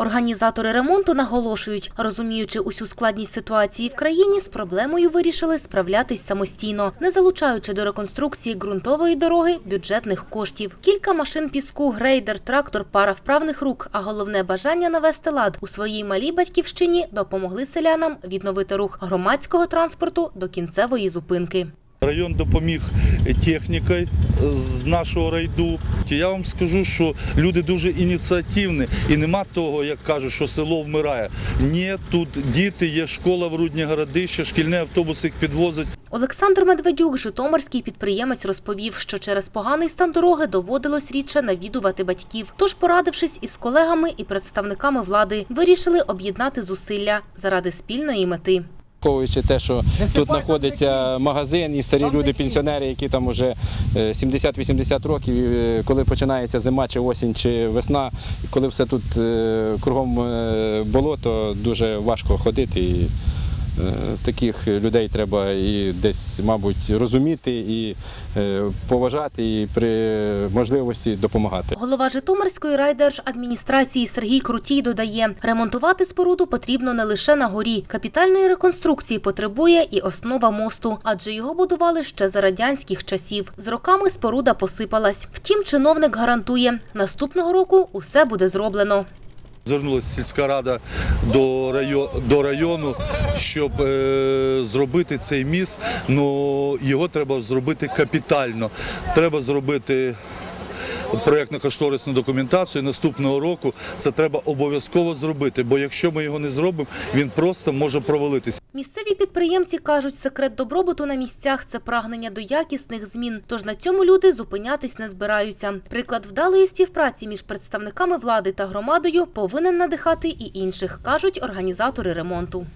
Організатори ремонту наголошують, розуміючи усю складність ситуації в країні, з проблемою вирішили справлятись самостійно, не залучаючи до реконструкції ґрунтової дороги бюджетних коштів. Кілька машин піску, грейдер, трактор, пара вправних рук, а головне бажання навести лад у своїй малій батьківщині допомогли селянам відновити рух громадського транспорту до кінцевої зупинки. Район допоміг технікою з нашого райду. Я вам скажу, що люди дуже ініціативні і нема того, як кажуть, що село вмирає. Ні, тут діти, є школа в Рудні городище, шкільні автобуси їх підвозять. Олександр Медведюк, житомирський підприємець, розповів, що через поганий стан дороги доводилось рідше навідувати батьків. Тож, порадившись із колегами і представниками влади, вирішили об'єднати зусилля заради спільної мети. Враховуючи те, що тут знаходиться магазин і старі люди, пенсіонери, які там вже е, 70-80 років, і, е, коли починається зима, чи осінь, чи весна, коли все тут е, кругом е, болото, дуже важко ходити. І е, таких людей треба і десь, мабуть, розуміти і е, поважати, і при можливості допомагати. Голова Житомирської райдержадміністрації Сергій Крутій додає, ремонтувати споруду потрібно не лише на горі. Капітальної реконструкції потребує і основа мосту, адже його будували ще за радянських часів. З роками споруда посипалась. Втім, чиновник гарантує, наступного року усе буде зроблено. Звернулася сільська рада до району, щоб е, зробити цей міст. Ну його треба зробити капітально. Треба зробити проєктно-кошторисну документацію. Наступного року це треба обов'язково зробити, бо якщо ми його не зробимо, він просто може провалитися. Місцеві підприємці кажуть, секрет добробуту на місцях це прагнення до якісних змін. Тож на цьому люди зупинятись не збираються. Приклад вдалої співпраці між представниками влади та громадою повинен надихати і інших, кажуть організатори ремонту.